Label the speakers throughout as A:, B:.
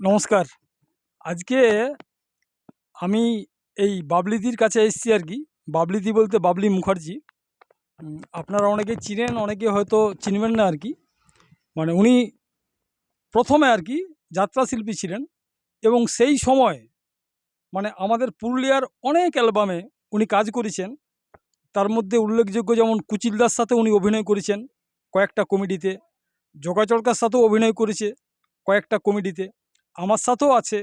A: নমস্কার। আজকে আমি এই বাবলিদির কাছে এসেছি আর কি। বাবলিদি বলতে বাবলি মুখার্জি। আপনারা অনেকে চিনেন, অনেকে হয়তো চিনবেন না আর কি। মানে উনি প্রথমে আর কি যাত্রা শিল্পী ছিলেন এবং সেই সময় মানে আমাদের পুরুলিয়ার অনেক অ্যালবামে উনি কাজ করেছেন। তার মধ্যে উল্লেখযোগ্য যেমন কুচিলদার সাথে উনি অভিনয় করেছেন কয়েকটা কমেডিতে যোগাচরকার সাথেও অভিনয় করেছে কয়েকটা কমেডিতে। আমার সাথেও আছে।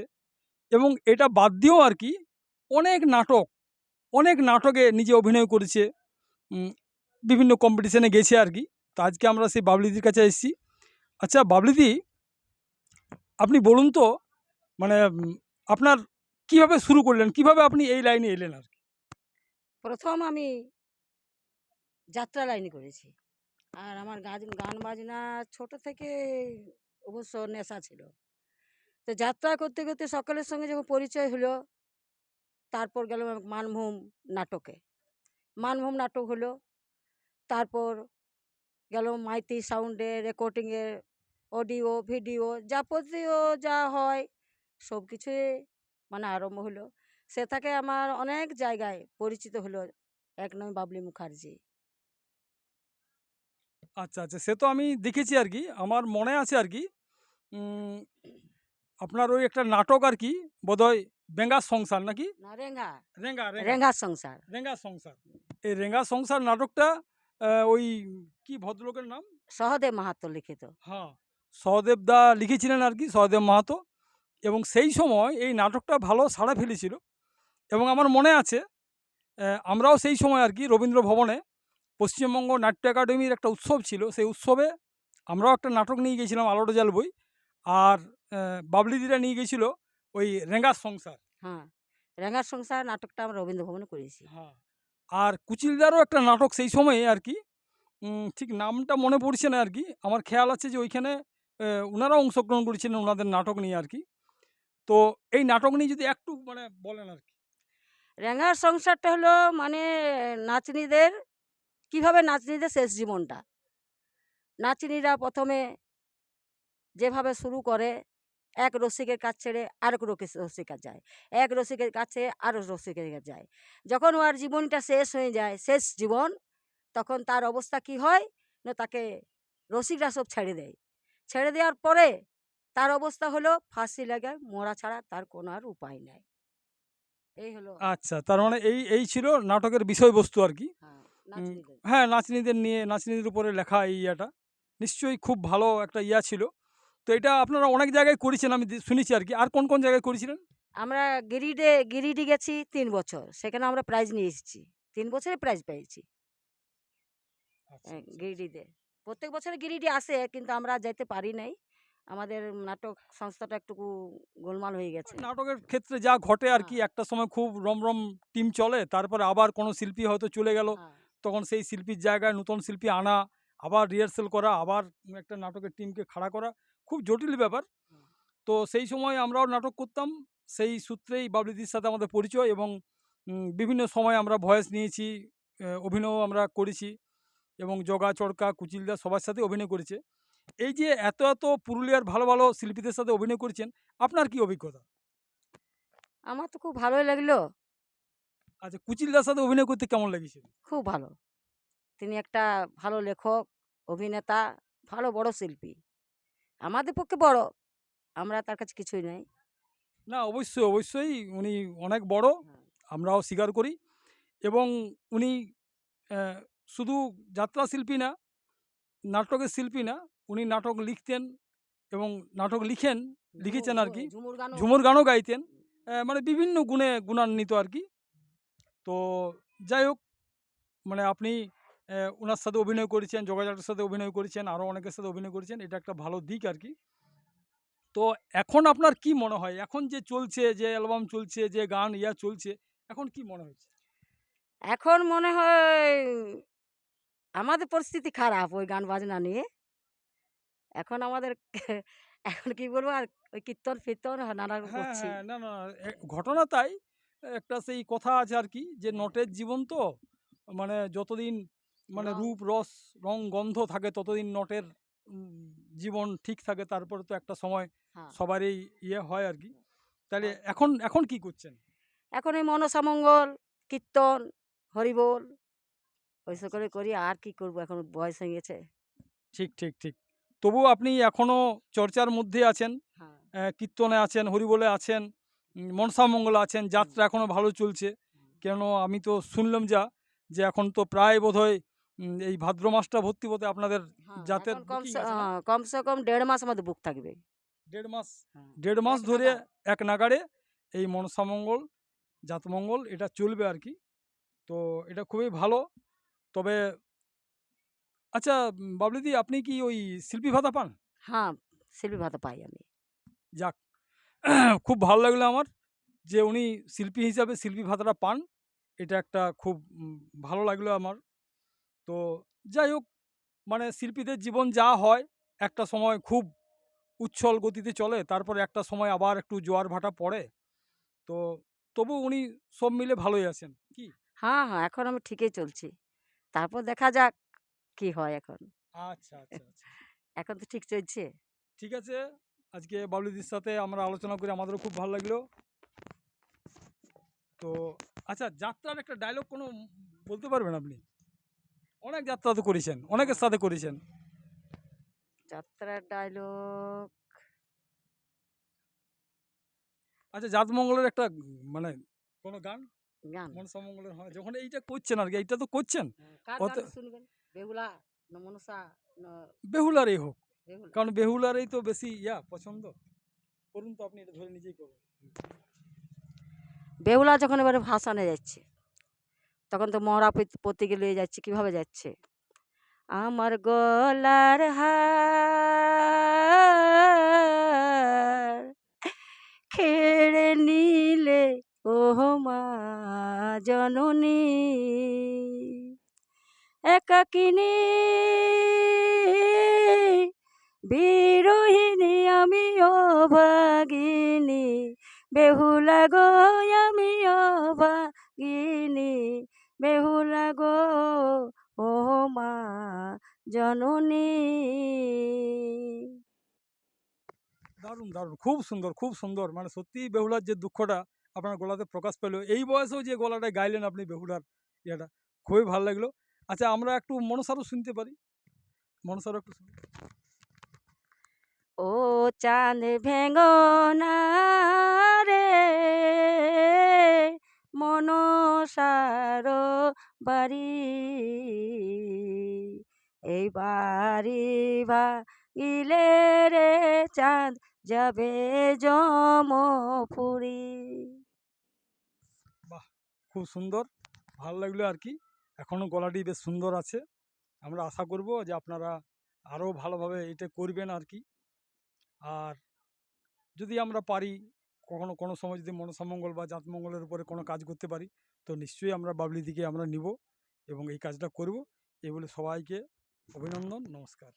A: এবং এটা বাদ দিয়েও আর কি অনেক নাটক, অনেক নাটকে নিজে অভিনয় করেছে। বিভিন্ন কম্পিটিশনে গেছে আর কি। তো আজকে আমরা সেই বাবলিদির কাছে এসেছি। আচ্ছা বাবলিদি, আপনি বলুন তো মানে আপনার কীভাবে শুরু করলেন? কীভাবে আপনি এই লাইনে এলেন আর কি?
B: প্রথম আমি যাত্রা লাইনে করেছি। আর আমার গান গান বাজনা ছোট থেকে অবশ্য নেশা ছিল। তো যাত্রা করতে করতে সকলের সঙ্গে যখন পরিচয় হলো, তারপর গেল মানভূম নাটকে। মানভূম নাটক হলো, তারপর গেল মাইতি সাউন্ডে রেকর্ডিংয়ের অডিও ভিডিও যাবতীয় যা হয়, সব কিছুই মানে আরম্ভ হলো। সে থেকে আমার অনেক জায়গায় পরিচিত হলো এক নয় বাবলি মুখার্জি।
A: আচ্ছা আচ্ছা সে তো আমি দেখেছি আর কি, আমার মনে আছে আর কি। আপনার ওই একটা নাটক আর কি বোধহয় বেঙ্গার সংসার নাকি?
B: রেঙ্গা।
A: রেঙ্গা
B: সংসার।
A: রেঙ্গা সংসার। এই রেঙ্গা সংসার নাটকটা ওই কি ভদ্রলোকের নাম?
B: সহদেব মাহাতো লিখিত।
A: হ্যাঁ সহদেব দা লিখেছিলেন আর কি সহদেব মাহাতো। এবং সেই সময় এই নাটকটা ভালো সাড়া ফেলেছিল। এবং আমার মনে আছে আমরাও সেই সময় আর কি রবীন্দ্র ভবনে পশ্চিমবঙ্গ নাট্য একাডেমির একটা উৎসব ছিল। সেই উৎসবে আমরাও একটা নাটক নিয়ে গিয়েছিলাম আলোটা জাল বই। আর বাবলিদিরা নিয়ে গেছিল ওই রেঙ্গার সংসার।
B: হ্যাঁ রেঙ্গার সংসার নাটকটা আমরা রবীন্দ্র ভবনে করেছি।
A: হ্যাঁ আর কুচিলদারও একটা নাটক সেই সময়ে আর কি ঠিক নামটা মনে পড়ছে না আর কি আমার খেয়াল আছে যে ওইখানে আহ, ওনারাও অংশগ্রহণ করেছিলেন ওনাদের নাটক নিয়ে আর কি। তো এই নাটক নিয়ে যদি একটু মানে বলেন আর কি।
B: রেঙ্গার সংসারটা হলো মানে নাচনিদের কীভাবে নাচনিদের শেষ জীবনটা? নাচনিরা প্রথমে যেভাবে শুরু করে এক রসিকের কাছ ছেড়ে আরেক রকি- রসিকের যায়। এক রসিকের কাছে আরও রসিকের কাছে যায়। যখন ওর জীবনটা শেষ হয়ে যায় শেষ জীবন তখন তার অবস্থা কি হয়? না তাকে রসিকরা সব ছেড়ে দেয়। ছেড়ে দেওয়ার পরে তার অবস্থা হলো ফাঁসি লাগে মরা ছাড়া তার কোনো আর উপায় নেই। এই হলো
A: আচ্ছা তার মানে এই এই ছিল নাটকের বিষয়বস্তু আর কি।
B: হ্যাঁ নাচনিদের।
A: হ্যাঁ নিয়ে নাচনিদের উপরে লেখা এই ইয়েটা। নিশ্চয়ই খুব ভালো একটা ইয়া ছিল। তো এটা আপনারা অনেক জায়গায় করেছেন আমি শুনেছি আর কি। আর কোন কোন জায়গায় করেছিলেন?
B: আমরা গিরিডে গিরিডি গেছি তিন বছর। সেখানে আমরা প্রাইজ নিয়ে এসেছি। তিন বছরে প্রাইজ পেয়েছি।
A: আচ্ছা,
B: হ্যাঁ, গিরিডিতে প্রত্যেক বছরে গিরিডি আসে কিন্তু আমরা যেতে পারি নাই। আমাদের নাটক সংস্থাটা একটু গোলমাল হয়ে গেছে।
A: নাটকের ক্ষেত্রে যা ঘটে আর কি
B: হ্যাঁ।
A: একটা সময় খুব রমরম টিম চলে তারপরে আবার কোনো শিল্পী হয়তো চলে গেল।
B: হ্যাঁ,
A: তখন সেই শিল্পীর জায়গায় নতুন শিল্পী আনা আবার রিহার্সেল করা আবার একটা নাটকের টিমকে খাড়া করা খুব জটিল ব্যাপার। তো সেই সময় আমরাও নাটক করতাম। সেই সূত্রেই বাবলিদির সাথে আমাদের পরিচয় এবং বিভিন্ন সময় আমরা ভয়েস নিয়েছি অভিনয় আমরা করেছি এবং জগা চড়কা কুচিলদা সবার সাথে অভিনয় করেছে। এই যে এত এত পুরুলিয়ার ভালো ভালো শিল্পীদের সাথে অভিনয় করেছেন আপনার কি অভিজ্ঞতা?
B: আমার তো খুব ভালোই লাগল।
A: আচ্ছা কুচিলদার সাথে অভিনয় করতে কেমন লেগেছে?
B: খুব ভালো। তিনি একটা ভালো লেখক অভিনেতা ভালো বড় শিল্পী। আমাদের পক্ষে বড় আমরা তার কাছে কিছুই নাই।
A: না অবশ্যই অবশ্যই উনি অনেক বড়
B: হ্যাঁ।
A: আমরাও স্বীকার করি এবং উনি শুধু যাত্রা শিল্পী না নাটকের শিল্পী না উনি নাটক লিখতেন এবং নাটক লিখেন লিখেছেন আর কি।
B: ঝুমুর গানও
A: গাইতেন মানে বিভিন্ন গুণে গুণান্বিত আর কি। তো যাই হোক মানে আপনি ওনার সাথে অভিনয় করেছেন যোগাযোগের সাথে অভিনয় করেছেন আরও অনেকের সাথে অভিনয় করেছেন এটা একটা ভালো দিক আর কি। তো এখন আপনার কি মনে হয়? এখন যে চলছে যে অ্যালবাম চলছে যে গান ইয়া চলছে এখন কি মনে হচ্ছে?
B: এখন মনে হয় আমাদের পরিস্থিতি খারাপ ওই গান বাজনা নিয়ে। এখন আমাদের এখন কি বলব আর ওই কীর্তন ফির্তন নানা
A: হ্যাঁ
B: করছি।
A: হ্যাঁ না না ঘটনা তাই একটা সেই কথা আছে আর কি যে নটের জীবন তো মানে যতদিন মানে রূপ রস রং গন্ধ থাকে ততদিন নটের জীবন ঠিক থাকে তারপরে তো একটা সময়
B: হ্যাঁ।
A: সবারই ইয়ে হয় আর কি। তাহলে এখন এখন কি করছেন?
B: এখন এই মনসামঙ্গল কীর্তন হরিবোল ওইসব করে করি আর কি করব এখন বয়স হয়ে গেছে।
A: ঠিক ঠিক ঠিক। তবু আপনি এখনও চর্চার মধ্যে আছেন
B: হ্যাঁ।
A: কীর্তনে আছেন হরিবোলে আছেন মনসামঙ্গল আছেন যাত্রা এখনও ভালো চলছে। কেন আমি তো শুনলাম যা যে এখন তো প্রায় বোধহয় এই ভাদ্র মাসটা ভর্তি হতে আপনাদের
B: কমসে
A: না?
B: হ্যাঁ, কমসে কম দেড় মাস আমাদের বুক থাকবে।
A: দেড় মাস?
B: হ্যাঁ।
A: দেড় মাস ধরে এক নাগাড়ে এই মনসামঙ্গল জাতমঙ্গল এটা চলবে আর কি। তো এটা খুবই ভালো। তবে আচ্ছা বাবলিদি আপনি কি ওই শিল্পী ভাতা পান?
B: হ্যাঁ শিল্পী ভাতা পাই আমি।
A: যাক খুব ভালো লাগল আমার যে উনি শিল্পী হিসাবে শিল্পী ভাতাটা পান। এটা একটা খুব ভালো লাগল আমার। তো যাই হোক মানে শিল্পীদের জীবন যা হয় একটা সময় খুব উচ্ছল গতিতে চলে তারপরে একটা সময় আবার একটু জোয়ার ভাটা পড়ে। তো তবু উনি সব মিলে ভালোই আছেন কি?
B: হ্যাঁ হ্যাঁ এখন আমি ঠিকই চলছি। তারপর দেখা যাক কি হয় এখন।
A: আচ্ছা আচ্ছা আচ্ছা।
B: এখন তো ঠিক চলছে।
A: ঠিক আছে আজকে বাবলুদির সাথে আমরা আলোচনা করে আমাদেরও খুব ভালো লাগল। তো আচ্ছা যাত্রার একটা ডায়লগ কোনো বলতে পারবেন আপনি? অনেক যাত্রা তো করেছেন অনেকের সাথে করেছেন।
B: যাত্রার ডায়লগ
A: আচ্ছা জাতমঙ্গলের একটা মানে কোনো গান?
B: গান।
A: মনসামঙ্গলের হয় যখন এইটা করছেন আর কি এইটা তো করছেন?
B: কার গান শুনবেন? বেহুলা মনসা
A: বেহুলারই হোক কারণ বেহুলারই তো বেশি ইয়া পছন্দ। করুন তো আপনি এটা ধরে নিজেই করুন।
B: বেহুলা যখন এবারে ভাসানে যাচ্ছে তখন তো মরা পতি গেলে যাচ্ছে, কীভাবে যাচ্ছে? আমার গলার হার খেড়ে নিলে ও মা জননী। একাকিনী বিরোহিণী, আমি অভাগিনী। বেহুলা গো, আমি অভাগিনী। বেহুলা গো ও মা জননী।
A: দারুণ দারুণ খুব সুন্দর খুব সুন্দর। মানে সত্যি বেহুলার যে দুঃখটা আপনার গলাতে প্রকাশ পেল এই বয়সেও যে গলাটা গাইলেন আপনি বেহুলার ইয়েটা খুবই ভালো লাগল। আচ্ছা আমরা একটু মনসারও শুনতে পারি। মনসারও একটু শুনি
B: ও চাঁদ ভেঙ্গনা রে মনসার বাড়ি। এই বাড়ি ভাঙিলে রে চাঁদ যাবে জমপুরি
A: খুব সুন্দর, ভালো লাগল আর কি। এখনও গলাটি বেশ সুন্দর আছে। আমরা আশা করব যে আপনারা আরও ভালোভাবে এটা করবেন আর কি। আর যদি আমরা পারি কখনো কোনো সময় যদি মনসামঙ্গল বা জাতমঙ্গলের উপরে কোনো কাজ করতে পারি, তো নিশ্চয়ই আমরা বাবলি দিকে আমরা নিব এবং এই কাজটা করব। এই বলে সবাইকে অভিনন্দন, নমস্কার।